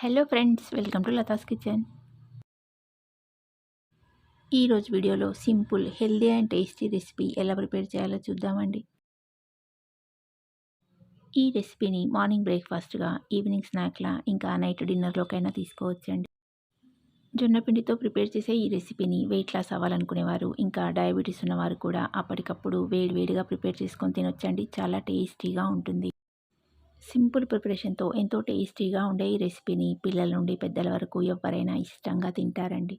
Hello friends welcome to Latha's kitchen ఈరోజు వీడియోలో simple healthy and tasty recipe ఎలా prepare చేయాలో చూద్దామండి. ఈ రెసిపీని మార్నింగ్ బ్రేక్ఫాస్ట్గా ఈవినింగ్ స్నాక్లా ఇంకా నైట్ డిన్నర్లోకైనా తీసుకోవచ్చండి. జొన్నపిండితో ప్రిపేర్ చేసే ఈ రెసిపీని వెయిట్ లాస్ అవ్వాలనుకునేవారు ఇంకా డయాబెటీస్ ఉన్నవారు కూడా అప్పటికప్పుడు వేడి వేడిగా ప్రిపేర్ చేసుకొని తినొచ్చండి. చాలా టేస్టీగా ఉంటుంది. సింపుల్ ప్రిపరేషన్తో ఎంతో టేస్టీగా ఉండే ఈ రెసిపీని పిల్లల నుండి పెద్దల వరకు ఎవరైనా ఇష్టంగా తింటారండి.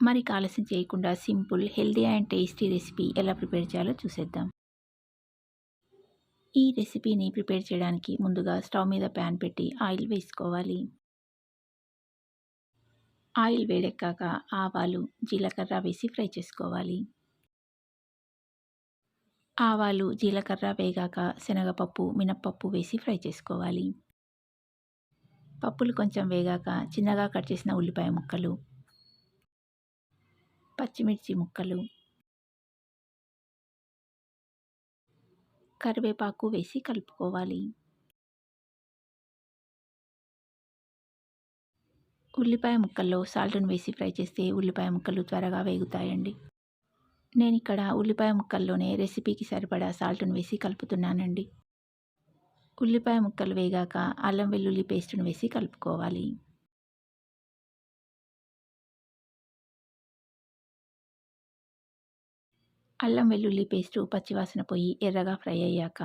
మరి ఆలస్యం చేయకుండా simple healthy and tasty recipe ఎలా ప్రిపేర్ చేయాలో చూసేద్దాం. ఈ రెసిపీని ప్రిపేర్ చేయడానికి ముందుగా స్టవ్ మీద ప్యాన్ పెట్టి ఆయిల్ వేసుకోవాలి. ఆయిల్ వేడెక్కాక ఆవాలు జీలకర్ర వేసి ఫ్రై చేసుకోవాలి. ఆవాలు జీలకర్ర వేగాక శనగపప్పు మినప్పప్పు వేసి ఫ్రై చేసుకోవాలి. పప్పులు కొంచెం వేగాక చిన్నగా కట్ చేసిన ఉల్లిపాయ ముక్కలు పచ్చిమిర్చి ముక్కలు కరివేపాకు వేసి కలుపుకోవాలి. ఉల్లిపాయ ముక్కల్లో సాల్ట్ను వేసి ఫ్రై చేస్తే ఉల్లిపాయ ముక్కలు త్వరగా వేగుతాయండి. నేను ఇక్కడ ఉల్లిపాయ ముక్కల్లోనే రెసిపీకి సరిపడా సాల్ట్ను వేసి కలుపుతున్నానండి. ఉల్లిపాయ ముక్కలు వేగాక అల్లం వెల్లుల్లి పేస్ట్ను వేసి కలుపుకోవాలి. అల్లం వెల్లుల్లి పేస్టు పచ్చివాసన పోయి ఎర్రగా ఫ్రై అయ్యాక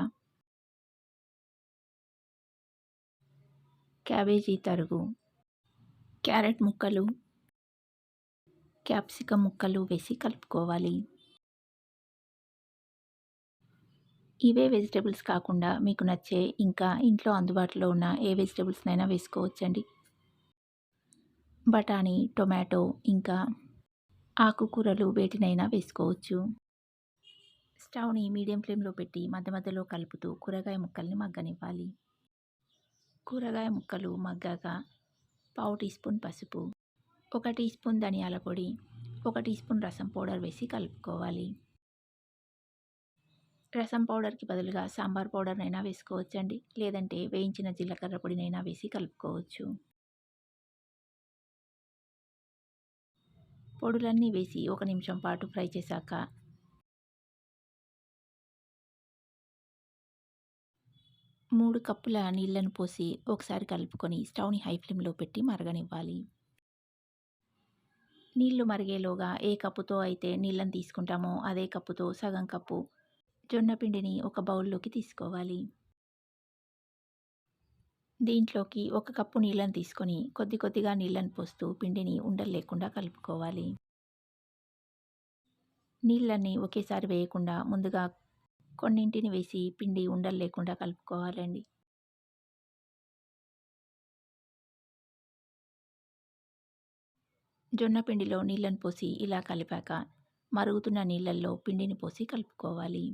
క్యాబేజీ తరుగు క్యారెట్ ముక్కలు క్యాప్సికమ్ ముక్కలు వేసి కలుపుకోవాలి. ఇవే వెజిటేబుల్స్ కాకుండా మీకు నచ్చే ఇంకా ఇంట్లో అందుబాటులో ఉన్న ఏ వెజిటేబుల్స్నైనా వేసుకోవచ్చండి. బఠానీ టొమాటో ఇంకా ఆకుకూరలు వేటినైనా వేసుకోవచ్చు. స్టవ్ని మీడియం ఫ్లేమ్లో పెట్టి మధ్య మధ్యలో కలుపుతూ కూరగాయ ముక్కల్ని మగ్గనివ్వాలి. కూరగాయ ముక్కలు మగ్గాక పావు టీ స్పూన్ పసుపు ఒక టీ స్పూన్ ధనియాల పొడి ఒక టీ స్పూన్ రసం పౌడర్ వేసి కలుపుకోవాలి. రసం పౌడర్కి బదులుగా సాంబార్ పౌడర్నైనా వేసుకోవచ్చండి. లేదంటే వేయించిన జీలకర్ర పొడినైనా వేసి కలుపుకోవచ్చు. పొడులన్నీ వేసి ఒక నిమిషం పాటు ఫ్రై చేశాక మూడు కప్పుల నీళ్ళను పోసి ఒకసారి కలుపుకొని స్టవ్ని హై ఫ్లేమ్లో పెట్టి మరగనివ్వాలి. నీళ్ళు మరిగేలోగా ఏ కప్పుతో అయితే నీళ్ళని తీసుకుంటామో అదే కప్పుతో సగం కప్పు జొన్న పిండిని ఒక బౌల్లోకి తీసుకోవాలి. దీంట్లోకి ఒక కప్పు నీళ్ళని తీసుకొని కొద్ది కొద్దిగా నీళ్ళని పోస్తూ పిండిని ఉండలు లేకుండా కలుపుకోవాలి. నీళ్ళని ఒకేసారి వేయకుండా ముందుగా కొన్నింటిని వేసి పిండి ఉండలు లేకుండా కలుపుకోవాలండి. జొన్న పిండిలో నీళ్ళను పోసి ఇలా కలిపాక మరుగుతున్న నీళ్ళల్లో పిండిని పోసి కలుపుకోవాలి.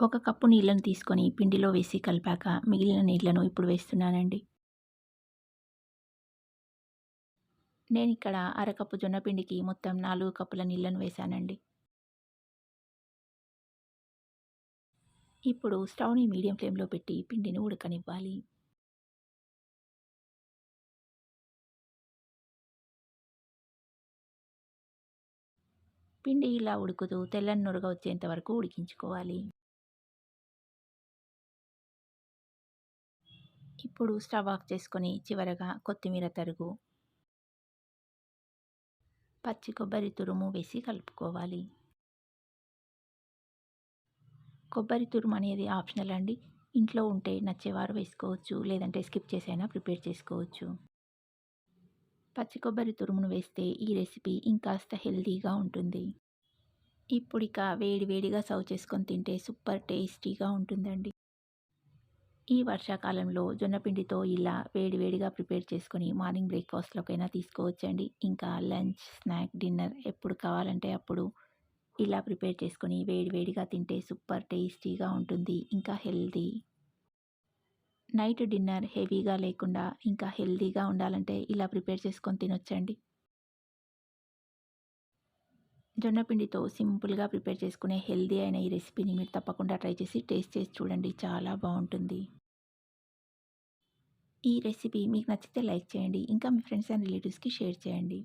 ఒక కప్పు నీళ్ళను తీసుకొని పిండిలో వేసి కలిపాక మిగిలిన నీళ్ళను ఇప్పుడు వేస్తున్నానండి. నేను ఇక్కడ అరకప్పు జొన్న పిండికి మొత్తం నాలుగు కప్పుల నీళ్ళను వేశానండి. ఇప్పుడు స్టవ్ని మీడియం ఫ్లేమ్లో పెట్టి పిండిని ఉడకనివ్వాలి. పిండి ఇలా ఉడుకుతూ తెల్లని నురగ వచ్చేంత వరకు ఉడికించుకోవాలి. ఇప్పుడు స్టవ్ ఆఫ్ చేసుకొని చివరగా కొత్తిమీర తరుగు పచ్చి కొబ్బరి తురుము వేసి కలుపుకోవాలి. కొబ్బరి తురుము అనేది ఆప్షనల్ అండి. ఇంట్లో ఉంటే నచ్చేవారు వేసుకోవచ్చు లేదంటే స్కిప్ చేసైనా ప్రిపేర్ చేసుకోవచ్చు. పచ్చి కొబ్బరి తురుమును వేస్తే ఈ రెసిపీ ఇంకాస్త హెల్తీగా ఉంటుంది. ఇప్పుడు ఇక వేడి వేడిగా సర్వ్ చేసుకొని తింటే సూపర్ టేస్టీగా ఉంటుందండి. ఈ వర్షాకాలంలో జొన్నపిండితో ఇలా వేడివేడిగా ప్రిపేర్ చేసుకొని మార్నింగ్ బ్రేక్ఫాస్ట్లోకైనా తీసుకోవచ్చండి. ఇంకా లంచ్ స్నాక్ డిన్నర్ ఎప్పుడు కావాలంటే అప్పుడు ఇలా ప్రిపేర్ చేసుకొని వేడివేడిగా తింటే సూపర్ టేస్టీగా ఉంటుంది. ఇంకా హెల్దీ నైట్ డిన్నర్ హెవీగా లేకుండా ఇంకా హెల్దీగా ఉండాలంటే ఇలా ప్రిపేర్ చేసుకొని తినొచ్చండి. జొన్నపిండితో సింపుల్గా ప్రిపేర్ చేసుకునే హెల్దీ అయిన ఈ రెసిపీని మీరు తప్పకుండా ట్రై చేసి టేస్ట్ చేసి చూడండి. చాలా బాగుంటుంది. ఈ రెసిపీ మీకు నచ్చితే లైక్ చేయండి. ఇంకా మీ ఫ్రెండ్స్ అండ్ రిలేటివ్స్కి షేర్ చేయండి.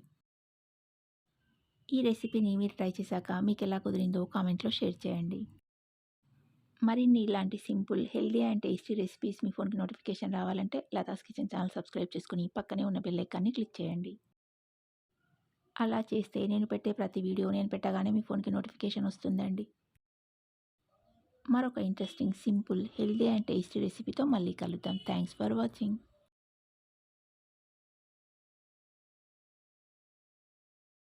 ఈ రెసిపీని మీరు ట్రై చేశాక మీకు ఎలా కుదిరిందో కామెంట్లో షేర్ చేయండి. మరిన్ని ఇలాంటి simple healthy and tasty recipes మీ ఫోన్కి నోటిఫికేషన్ రావాలంటే లతాస్ కిచెన్ ఛానల్ సబ్స్క్రైబ్ చేసుకుని పక్కనే ఉన్న బెల్ ఐకాన్ని క్లిక్ చేయండి. అలా చేస్తే నేను పెట్టే ప్రతి వీడియో నేను పెట్టగానే మీ ఫోన్కి నోటిఫికేషన్ వస్తుందండి. మరొక interesting simple healthy and tasty రెసిపీతో మళ్ళీ కలుద్దాం. Thanks for watching